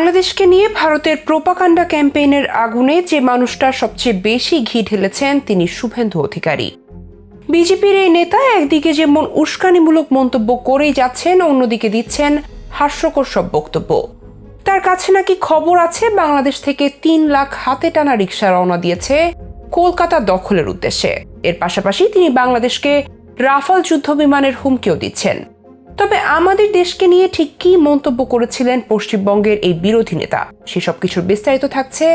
বাংলাদেশকে নিয়ে ভারতের প্রোপাকাণ্ডা ক্যাম্পেইনের আগুনে যে মানুষটা সবচেয়ে বেশি ঘি ঢেলেছেন, তিনি শুভেন্দু অধিকারী। বিজেপির এই নেতা একদিকে যেমন উস্কানিমূলক মন্তব্য করেই যাচ্ছেন, অন্যদিকে দিচ্ছেন হাস্যকর সব বক্তব্য। তার কাছে নাকি খবর আছে, বাংলাদেশ থেকে তিন লাখ হাতে টানা রিক্সা রওনা দিয়েছে কলকাতা দখলের উদ্দেশ্যে। এর পাশাপাশি তিনি বাংলাদেশকে রাফাল যুদ্ধ বিমানের হুমকিও দিচ্ছেন। তবে আমাদের দেশকে নিয়ে ঠিক কী মন্তব্য করেছিলেন পশ্চিমবঙ্গের এই বিরোধী নেতা? সেসব কিছুর বিস্তারিত থাকছে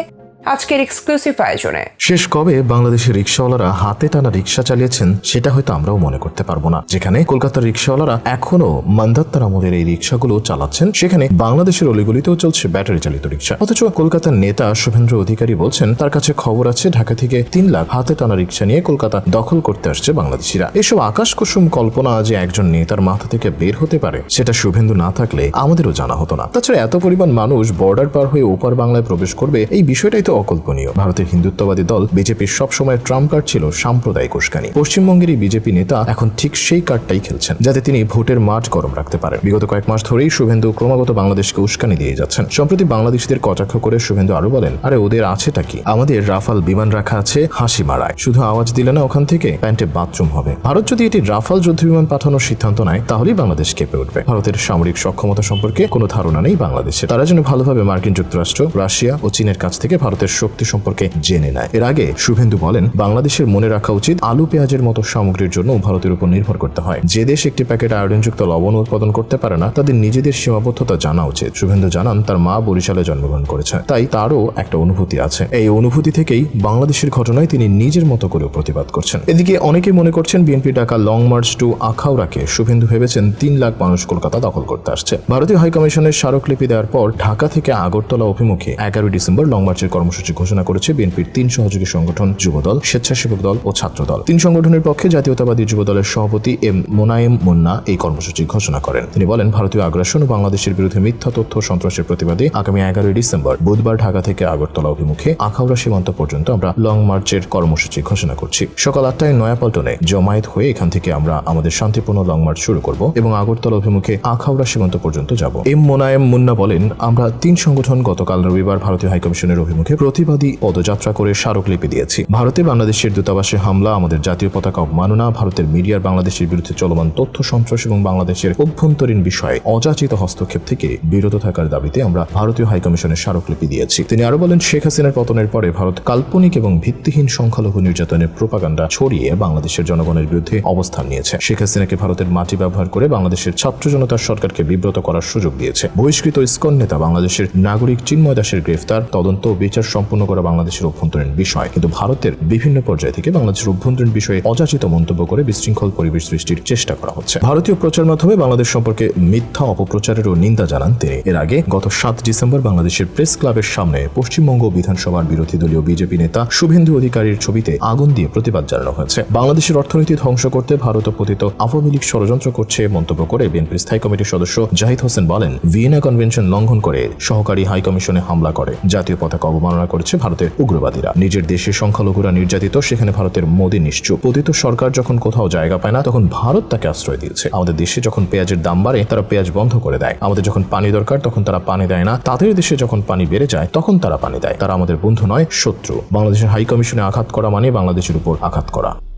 আজকের এক্সক্লুসিভ আয়োজনে। শেষ কবে বাংলাদেশের রিক্সাওয়ালারা হাতে টানা রিক্সা চালিয়েছেন, সেটা হয়তো আমরাও মনে করতে পারব না। যেখানে কলকাতার রিক্সাওয়ালারা এখনও মান্দাত্তার আমলের এই রিক্সাগুলো চালাচ্ছেন, সেখানে বাংলাদেশের অলিগলিতেও চলছে ব্যাটারি চালিত রিক্সা। অথচ কলকাতার নেতা শুভেন্দ্র অধিকারী বলছেন, তার কাছে খবর আছে, ঢাকা থেকে তিন লাখ হাতে টানা রিক্সা নিয়ে কলকাতা দখল করতে আসছে বাংলাদেশিরা। এসব আকাশ কুসুম কল্পনা যে একজন নেতার মাথা থেকে বের হতে পারে, সেটা শুভেন্দু না থাকলে আমাদেরও জানা হতো না। তাছাড়া এত পরিমাণ মানুষ বর্ডার পার হয়ে ওপার বাংলায় প্রবেশ করবে, এই বিষয়টাই তো অকল্পনীয়। ভারতের হিন্দুত্ববাদী দল, বিজেপির সবসময় ট্রাম্প কার্ড ছিল সাম্প্রদায়িক উস্কানি। পশ্চিমবঙ্গের এই বিজেপি নেতা এখন ঠিক সেই কার্ডটাই খেলছেন, যাতে তিনি ভোটের মাঠ গরম রাখতে পারেন। বিগত কয়েক মাস ধরেই শুভেন্দু ক্রমাগত বাংলাদেশকে উস্কানি দিয়ে যাচ্ছেন। সম্প্রতি বাংলাদেশিদের কটাক্ষ করে শুভেন্দু আরও বলেন, আরে, ওদের আছেটা কি? আমাদের রাফাল বিমান রাখা আছে হাসি মারায়। শুধু আওয়াজ দিলে না, ওখান থেকে প্যান্টে বাথরুম হবে। ভারত যদি এটি রাফাল যুদ্ধ বিমান পাঠানোর সিদ্ধান্ত নেয়, তাহলেই বাংলাদেশ কেঁপে উঠবে। ভারতের সামরিক সক্ষমতা সম্পর্কে কোনো ধারণা নেই বাংলাদেশে তারা যেন ভালোভাবে মার্কিন যুক্তরাষ্ট্র, রাশিয়া ও চীনের কাছ থেকে ভারতের শক্তি সম্পর্কে জেনে নেয়। এর আগে শুভেন্দু বলেন, বাংলাদেশের মনে রাখা উচিত আলু, পেঁয়াজের মতো সামগ্রীর জন্য ভারতের উপর নির্ভর করতে হয়। যে দেশ একটি প্যাকেট আয়োডিনযুক্ত লবণ উৎপাদন করতে পারে না, তাদের নিজেদের সীমাবদ্ধতা জানা উচিত। শুভেন্দু জানান, তার মা বরিশালে জন্মগ্রহণ করেছে তাই তারও একটা অনুভূতি আছে। এই অনুভূতি থেকেই বাংলাদেশের ঘটনায় তিনি নিজের মতো করেও প্রতিবাদ করছেন। এদিকে অনেকে মনে করছেন, বিএনপি ডাকা লং মার্চ টু আখাউড়াকে শুভেন্দু ভেবেছেন তিন লাখ মানুষ কলকাতা দখল করতে আসছে। ভারতীয় হাইকমিশনের স্মারকলিপি দেওয়ার পর ঢাকা থেকে আগরতলা অভিমুখে এগারোই ডিসেম্বর লং মার্চের কর্মসূচি ঘোষণা করেছে বিএনপির তিন সহযোগী সংগঠন যুবদল, স্বেচ্ছাসেবক দল ও ছাত্র দল। তিন সংগঠনের পক্ষে জাতীয়তাবাদী যুব দলের সভাপতি এম মোনায়েম মুন্না এই কর্মসূচি ঘোষণা করেন। তিনি বলেন, ভারতীয় আগ্রাসন ও বাংলাদেশের বিরুদ্ধে মিথ্যা তথ্য সন্ত্রাসের প্রতিবাদে আগামী এগারোই ডিসেম্বর বুধবার ঢাকা থেকে আগরতলা অভিমুখে আখাউড়া সীমান্ত পর্যন্ত আমরা লং মার্চের কর্মসূচি ঘোষণা করছি। সকাল আটটায় নয়াপল্টনে জমায়েত হয়ে এখান থেকে আমরা আমাদের শান্তিপূর্ণ লং মার্চ শুরু করব এবং আগরতলা অভিমুখে আখাউড়া সীমান্ত পর্যন্ত যাব। এম মোনায়েম মুন্না বলেন, আমরা তিন সংগঠন গতকাল রবিবার ভারতীয় হাইকমিশনের অভিমুখে প্রতিবাদী পদযাত্রা করে স্মারকলিপি দিয়েছি। ভারতে বাংলাদেশের দূতাবাসে হামলা, আমাদের জাতীয় পতাকা অবমাননা, ভারতের মিডিয়ার বাংলাদেশের বিরুদ্ধে চলমান তথ্য সন্ত্রাস এবং বাংলাদেশের অভ্যন্তরীণ বিষয়ে অযাচিত হস্তক্ষেপ থেকে বিরত থাকার দাবিতে আমরা ভারতীয় হাইকমিশনের স্মারকলিপি দিয়েছি। তিনি আরও বলেন, শেখ হাসিনার পতনের পরে ভারত কাল্পনিক এবং ভিত্তিহীন সংখ্যালঘু নির্যাতনের প্রোপাগান্ডা ছড়িয়ে বাংলাদেশের জনগণের বিরুদ্ধে অবস্থান নিয়েছে। শেখ হাসিনাকে ভারতের মাটি ব্যবহার করে বাংলাদেশের ছাত্র জনতার সরকারকে বিব্রত করার সুযোগ দিয়েছে। বহিষ্কৃত ইস্কন নেতা বাংলাদেশের নাগরিক চিন্ময় দাসের গ্রেফতার, তদন্ত ও বিচার সম্পন্ন করা বাংলাদেশের অভ্যন্তরীণ বিষয়। কিন্তু ভারতের বিভিন্ন পর্যায় থেকে বাংলাদেশের অভ্যন্তরীণ বিষয়ে অযাচিত মন্তব্য করে বিশৃঙ্খল পরিবেশ সৃষ্টির চেষ্টা করা হচ্ছে। ভারতীয় প্রচার মাধ্যমে বাংলাদেশ সম্পর্কে মিথ্যা অপপ্রচারেরও নিন্দা জানান তিনি। এর আগে গত সাত ডিসেম্বর বাংলাদেশের প্রেস ক্লাবের সামনে পশ্চিমবঙ্গ বিধানসভার বিরোধী দলীয় বিজেপি নেতা শুভেন্দু অধিকারীর ছবিতে আগুন দিয়ে প্রতিবাদ জানানো হয়েছে। বাংলাদেশের অর্থনীতি ধ্বংস করতে ভারত পতিত আওয়ামী লীগ ষড়যন্ত্র করছে মন্তব্য করে বিএনপির স্থায়ী কমিটির সদস্য জাহিদ হোসেন বলেন, ভিয়েনা কনভেনশন লঙ্ঘন করে সহকারী হাই কমিশনে হামলা করে। জাতীয় পতাকা অবমাননা করেছে ভারতের উগ্রবাদীরা। নিজের দেশে সংখ্যালঘুরা নির্যাতিত, সেখানে ভারতের মোদী নিশ্চুপ। পতিত সরকার যখন কোথাও জায়গা পায় না, তখন ভারত তাকে আশ্রয় দিয়েছে। আমাদের দেশে যখন পেঁয়াজের দাম বাড়ে, তারা পেঁয়াজ বন্ধ করে দেয়। আমাদের যখন পানি দরকার, তখন তারা পানি দেয় না। তাদের দেশে যখন পানি বেড়ে যায়, তখন তারা পানি দেয়। তারা আমাদের বন্ধু নয়, শত্রু। বাংলাদেশের হাইকমিশনে আঘাত করা মানে বাংলাদেশের উপর আঘাত করা।